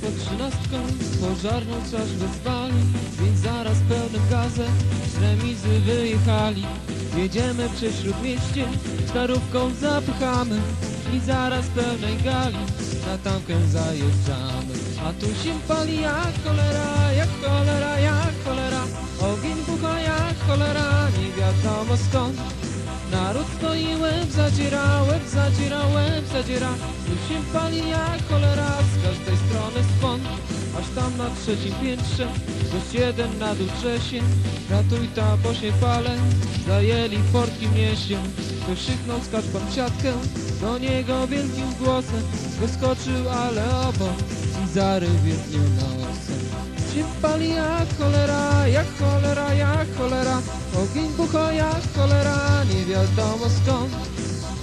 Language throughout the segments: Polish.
pod trzynastką Pożarną straż wezwali Więc zaraz pełnym gazem Z remizy wyjechali. Jedziemy przez śródmieście Starówką zapychamy I zaraz pełnej gali Na tamkę zajeżdżamy. A tu się pali Jak cholera, jak cholera Naród stoi łeb zadziera, łeb zadziera, łeb zadziera się pali jak cholera z każdej strony swąd Aż tam na trzecim piętrze Gość jeden na dół trzesie Ratuj ta, bo się palę Zajęli portki mieście Wykrzyknął skacz pan siatkę Do niego wielkim głosem. Wyskoczył, ale obok I zarył wielkim nosem się pali jak cholera Bucha jak cholera, nie wiadomo skąd.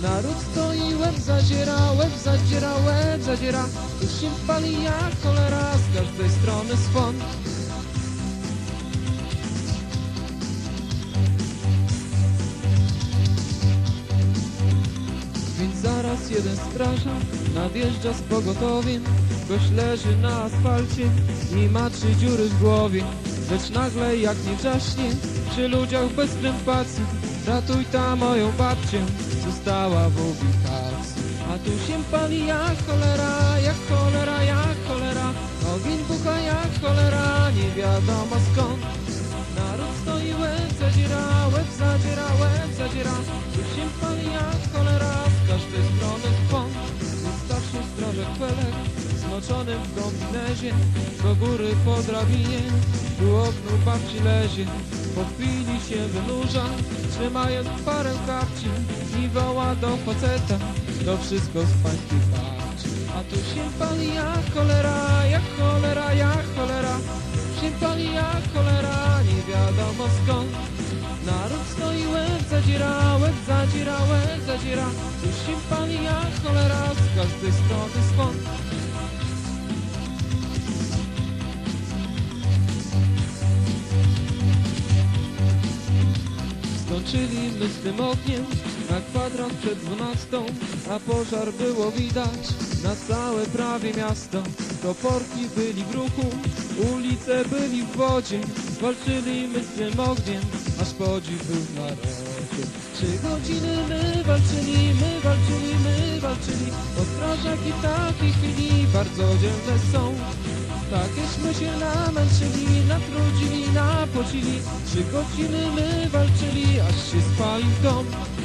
Naród stoi, łeb zadziera, łeb zadziera, łeb zadziera. Już się pali jak cholera, z każdej strony swąd Więc zaraz jeden strażak nadjeżdża z pogotowiem Gość leży na asfalcie i ma trzy dziury w głowie Lecz nagle jak nie wrzaśnie przy ludziach bez krępacji Ratuj ta moją babcię, została w ubikacji. A tu się pali jak cholera, jak cholera, jak cholera Ogień bucha jak cholera, nie wiadomo skąd. Naród stoi łeb zadziera, łeb zadziera, łeb zadziera Już się pali jak cholera, z każdej zmoczonym w kombinezie Do góry po drabinie, tu oknu babci lezie. Po chwili się wynurza, trzymając parę kapci I woła do faceta, to wszystko z pańskiej babci A tu się pali jak cholera, jak cholera, jak cholera. Się pali jak cholera, nie wiadomo skąd. Naród stoi łeb zadziera, łeb zadziera, łeb zadziera. Już się pali jak cholera, z każdej strony swąd Skończyli my z tym ogniem na kwadrans przed dwunastą, a pożar było widać na całe prawie miasto. Toporki byli w ruchu, ulice byli w wodzie, walczyli my z tym ogniem, aż podziw był w narodzie. Trzy godziny my walczyli, my walczyli, my walczyli, bo strażaki w takiej chwili bardzo dzielne są. Takieśmy się namęczyli, natrudzili, napocili Trzy godziny my walczyli, aż się spalił dom